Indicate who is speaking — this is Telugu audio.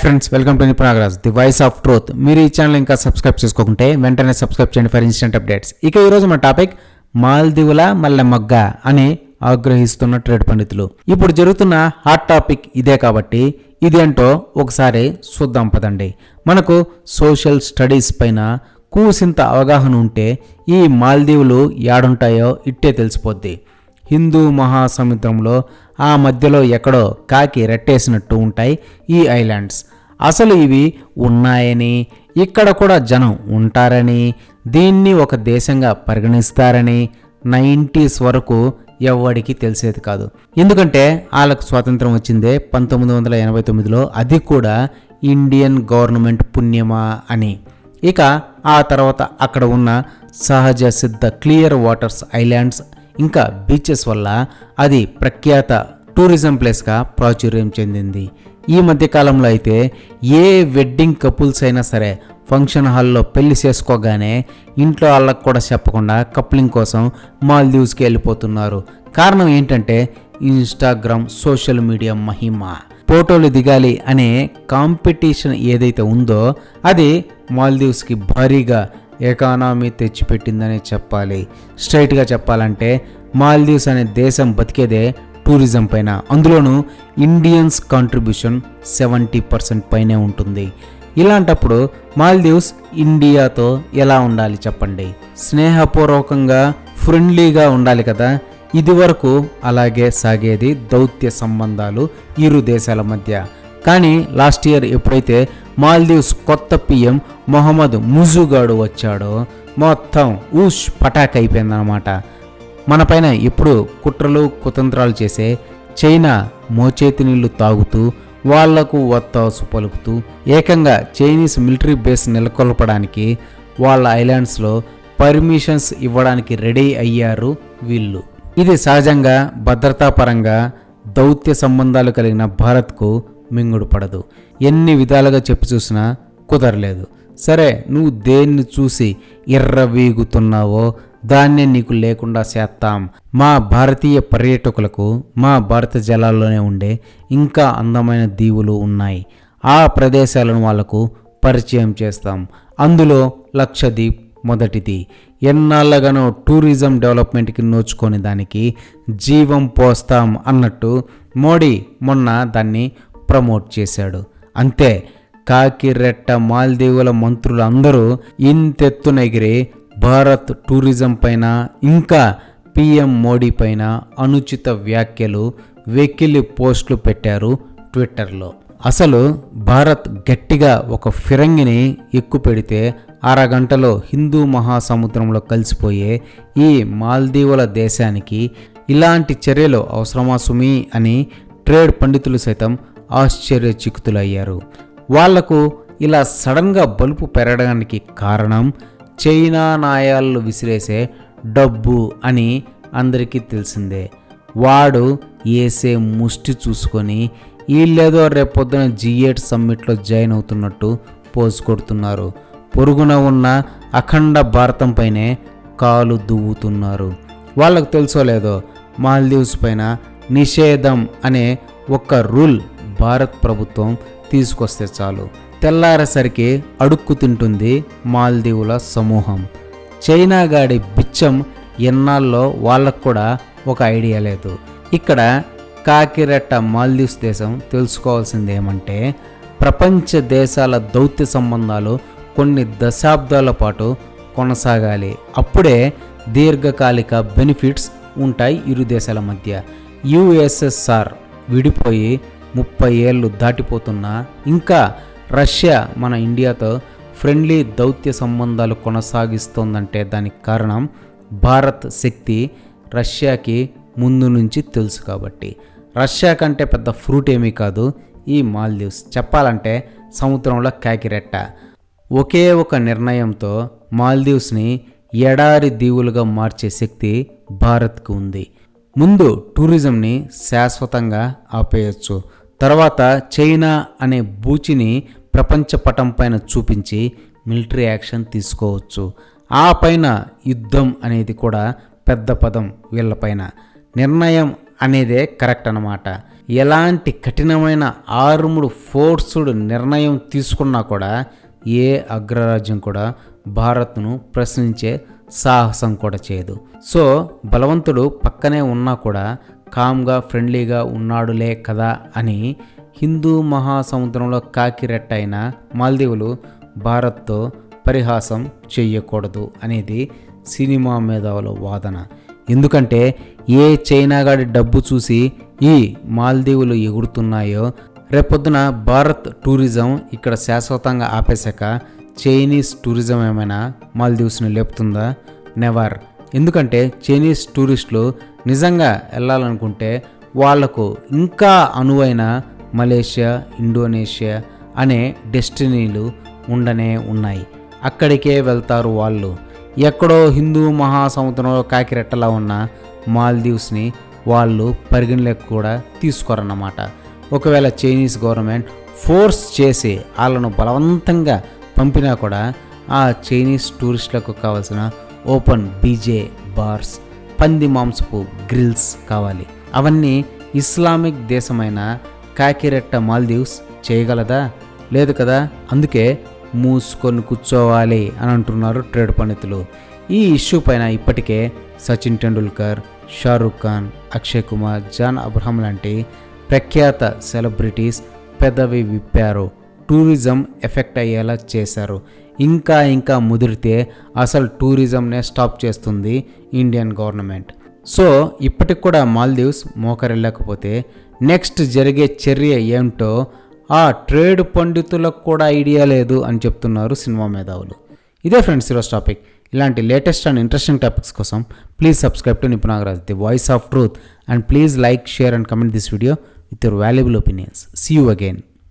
Speaker 1: Friends welcome to Nipunagaraj the voice of truth మీరు ఈ ఛానల్ ఇంకా సబ్స్క్రైబ్ చేసుకోకుంటే వెంటనే సబ్స్క్రైబ్ చేయండి ఫర్ ఇన్స్టెంట్ అప్డేట్స్ ఇక ఈరోజు మన టాపిక్ మాల్దీవుల మల్లె మగ్గ అని ఆగ్రహిస్తున్న ట్రేడ్ పండితులు. ఇప్పుడు జరుగుతున్న హాట్ టాపిక్ ఇదే కాబట్టి ఇదేంటో ఒకసారి చూద్దాం పదండి. మనకు సోషల్ స్టడీస్ పైన కూసింత అవగాహన ఉంటే ఈ మాల్దీవులు యాడుంటాయో ఇట్టే తెలిసిపోద్ది. హిందూ మహాసముద్రంలో ఆ మధ్యలో ఎక్కడో కాకి రెట్టేసినట్టు ఉంటాయి ఈ ఐలాండ్స్. అసలు ఇవి ఉన్నాయని ఇక్కడ కూడా జనం ఉంటారని దీన్ని ఒక దేశంగా పరిగణిస్తారని నైంటీస్ వరకు ఎవ్వడికి తెలిసేది కాదు. ఎందుకంటే వాళ్ళకు స్వాతంత్రం వచ్చిందే పంతొమ్మిది వందల ఎనభై తొమ్మిదిలో అది కూడా ఇండియన్ గవర్నమెంట్ పుణ్యమా అని. ఇక ఆ తర్వాత అక్కడ ఉన్న సహజ సిద్ధ క్లియర్ వాటర్స్ ఐలాండ్స్ ఇంకా బీచెస్ వల్ల అది ప్రఖ్యాత టూరిజం ప్లేస్గా ప్రాచుర్యం చెందింది. ఈ మధ్యకాలంలో అయితే ఏ వెడ్డింగ్ కపుల్స్ అయినా సరే ఫంక్షన్ హాల్లో పెళ్ళి చేసుకోగానే ఇంట్లో వాళ్ళకు కూడా చెప్పకుండా కప్లింగ్ కోసం మాల్దీవ్స్కి వెళ్ళిపోతున్నారు. కారణం ఏంటంటే ఇన్స్టాగ్రామ్ సోషల్ మీడియా మహిమ. ఫోటోలు దిగాలి అనే కాంపిటీషన్ ఏదైతే ఉందో అది మాల్దీవ్స్కి భారీగా ఎకానమీ తెచ్చిపెట్టిందనే చెప్పాలి. స్ట్రైట్గా చెప్పాలంటే మాల్దీవ్స్ అనే దేశం బతికేదే టూరిజం పైన. అందులోనూ ఇండియన్స్ కాంట్రిబ్యూషన్ సెవెంటీ పర్సెంట్ పైనే ఉంటుంది. ఇలాంటప్పుడు మాల్దీవ్స్ ఇండియాతో ఎలా ఉండాలి చెప్పండి? స్నేహపూర్వకంగా ఫ్రెండ్లీగా ఉండాలి కదా? ఇదివరకు అలాగే సాగేది దౌత్య సంబంధాలు ఇరు దేశాల మధ్య. కానీ లాస్ట్ ఇయర్ ఎప్పుడైతే మాల్దీవ్స్ కొత్త పిఎం మొహమ్మద్ ముజుగాడు వచ్చాడో. మొత్తం ఊష్ పటాక్ అయిపోయిందనమాట మనపైన ఇప్పుడు కుట్రలు కుతంత్రాలు చేసే చైనా మోచేతి నీళ్ళు తాగుతూ వాళ్ళకు వత్తాసు పలుకుతూ ఏకంగా చైనీస్ మిలిటరీ బేస్ నెలకొల్పడానికి వాళ్ళ ఐలాండ్స్లో పర్మిషన్స్ ఇవ్వడానికి రెడీ అయ్యారు వీళ్ళు. ఇది సహజంగా భద్రతాపరంగా దౌత్య సంబంధాలు కలిగిన భారత్కు మింగుడు పడదు. ఎన్ని విధాలుగా చెప్పి చూసినా కుదరలేదు. సరే నువ్వు దేన్ని చూసి ఎర్రవీగుతున్నావో దాన్నే నీకు లేకుండా చేస్తాం. మా భారతీయ పర్యాటకులకు మా భారత జలాల్లోనే ఉండే ఇంకా అందమైన దీవులు ఉన్నాయి. ఆ ప్రదేశాలను వాళ్ళకు పరిచయం చేస్తాం. అందులో లక్షద్వీప్ మొదటిది. ఎన్నాళ్ళగానో టూరిజం డెవలప్మెంట్కి నోచుకొని దానికి జీవం పోస్తాం అన్నట్టు మోడీ మొన్న దాన్ని ప్రమోట్ చేశాడు. అంతే కాకిరెట్ట మాల్దీవుల మంత్రులు అందరూ ఇంతెత్తున ఎగిరి భారత్ టూరిజం పైన ఇంకా పిఎం మోడీ పైన అనుచిత వ్యాఖ్యలు వెకిలి పోస్టులు పెట్టారు ట్విట్టర్లో. అసలు భారత్ గట్టిగా ఒక ఫిరంగిని ఎక్కుపెడితే అరగంటలో హిందూ మహాసముద్రంలో కలిసిపోయే ఈ మాల్దీవుల దేశానికి ఇలాంటి చర్యలు అవసరమా సుమి అని ట్రేడ్ పండితులు సైతం ఆశ్చర్యచిక్కుతులయ్యారు వాళ్ళకు ఇలా సడన్గా బలుపు పెరగడానికి కారణం చైనా నాయాలు విసిరేసే డబ్బు అని అందరికీ తెలిసిందే. వాడు ఏసే ముష్టి చూసుకొని వీళ్ళేదో రేపొద్దున జిఎట్ సమ్మిట్లో జాయిన్ అవుతున్నట్టు పోజు కొడుతున్నారు. పొరుగున ఉన్న అఖండ భారతం పైనే కాలు దువ్వుతున్నారు. వాళ్ళకు తెలుసో లేదో మాల్దీవ్స్ పైన నిషేధం అనే ఒక రూల్ భారత్ ప్రభుత్వం తీసుకొస్తే చాలు. తెల్లారేసరికి అడుక్కు తింటుంది మాల్దీవుల సమూహం. చైనా గాడి బిచ్చం ఎన్నాళ్ళలో వాళ్ళకు కూడా ఒక ఐడియా లేదు. ఇక్కడ కాకిరెట్ట మాల్దీవ్స్ దేశం తెలుసుకోవాల్సింది ఏమంటే ప్రపంచ దేశాల దౌత్య సంబంధాలు కొన్ని దశాబ్దాల పాటు కొనసాగాలి. అప్పుడే దీర్ఘకాలిక బెనిఫిట్స్ ఉంటాయి ఇరు దేశాల మధ్య. యుఎస్ఎస్ఆర్ విడిపోయి ముప్పై ఏళ్ళు దాటిపోతున్నా ఇంకా రష్యా మన ఇండియాతో ఫ్రెండ్లీ దౌత్య సంబంధాలు కొనసాగిస్తోందంటే దానికి కారణం భారత్ శక్తి రష్యాకి ముందు నుంచి తెలుసు కాబట్టి. రష్యా కంటే పెద్ద ఫ్రూట్ ఏమీ కాదు ఈ మాల్దీవ్స్. చెప్పాలంటే సముద్రంలో కాకిరెట్ట. ఒకే ఒక నిర్ణయంతో మాల్దీవ్స్ని ఎడారి దీవులుగా మార్చే శక్తి భారత్కు ఉంది. ముందు టూరిజంని శాశ్వతంగా ఆపేయచ్చు. తర్వాత చైనా అనే బూచిని ప్రపంచ పటం పైన చూపించి మిలిటరీ యాక్షన్ తీసుకోవచ్చు. ఆ పైన యుద్ధం అనేది కూడా పెద్ద పదం వీళ్ళపైన నిర్ణయం అనేదే కరెక్ట్ అన్నమాట. ఎలాంటి కఠినమైన ఆరుముడు ఫోర్స్డ్ నిర్ణయం తీసుకున్నా కూడా ఏ అగ్రరాజ్యం కూడా భారత్ను ప్రశ్నించే సాహసం కూడా చేయదు. సో బలవంతుడు పక్కనే ఉన్నా కూడా కామ్గా ఫ్రెండ్లీగా ఉన్నాడులే కదా అని హిందూ మహాసముద్రంలో కాకిరెట్ట అయిన మాల్దీవులు భారత్తో పరిహాసం చెయ్యకూడదు అనేది సినిమా మేధావుల వాదన. ఎందుకంటే ఏ చైనాగాడి డబ్బు చూసి ఈ మాల్దీవులు ఎగురుతున్నాయో రేపొద్దున భారత్ టూరిజం ఇక్కడ శాశ్వతంగా ఆపేశాక చైనీస్ టూరిజం ఏమైనా మాల్దీవ్స్ని లేపుతుందా? నెవర్. ఎందుకంటే చైనీస్ టూరిస్టులు నిజంగా వెళ్ళాలనుకుంటే వాళ్ళకు ఇంకా అనువైన మలేషియా ఇండోనేషియా అనే డెస్టినీలు ఉండనే ఉన్నాయి. అక్కడికే వెళ్తారు వాళ్ళు. ఎక్కడో హిందూ మహాసముద్రంలో కాకిరెట్టలా ఉన్న మాల్దీవ్స్ని వాళ్ళు పరిగణలోకి కూడా తీసుకోరన్నమాట. ఒకవేళ చైనీస్ గవర్నమెంట్ ఫోర్స్ చేసి వాళ్ళను బలవంతంగా పంపినా కూడా ఆ చైనీస్ టూరిస్టులకు కావాల్సిన ఓపెన్ బీజే బార్స్ పంది మాంసపు గ్రిల్స్ కావాలి. అవన్నీ ఇస్లామిక్ దేశమైన కాకిరెట్ట మాల్దీవ్స్ చేయగలదా? లేదు కదా? అందుకే మూసుకొని కూర్చోవాలి అని అంటున్నారు ట్రేడ్ పండితులు. ఈ ఇష్యూ పైన ఇప్పటికే సచిన్ టెండూల్కర్ షారుఖ్ ఖాన్ అక్షయ్ కుమార్ జాన్ అబ్రహం లాంటి ప్రఖ్యాత సెలబ్రిటీస్ పెదవి విప్పారు. టూరిజం ఎఫెక్ట్ అయ్యేలా చేశారు. ఇంకా ఇంకా ముదిరితే అసలు టూరిజంనే స్టాప్ చేస్తుంది ఇండియన్ గవర్నమెంట్. సో ఇప్పటికి కూడా మాల్దీవ్స్ మోకరెళ్ళకపోతే నెక్స్ట్ జరిగే చర్య ఏమిటో ఆ ట్రేడ్ పండితులకు కూడా ఐడియా లేదు అని చెప్తున్నారు సినిమా మేధావులు. ఇదే ఫ్రెండ్స్ ఈరోజు టాపిక్. ఇలాంటి లేటెస్ట్ అండ్ ఇంట్రెస్టింగ్ టాపిక్స్ కోసం please subscribe to Nipunagaraj the voice of truth. And please like share and comment this video with your valuable opinions. See you again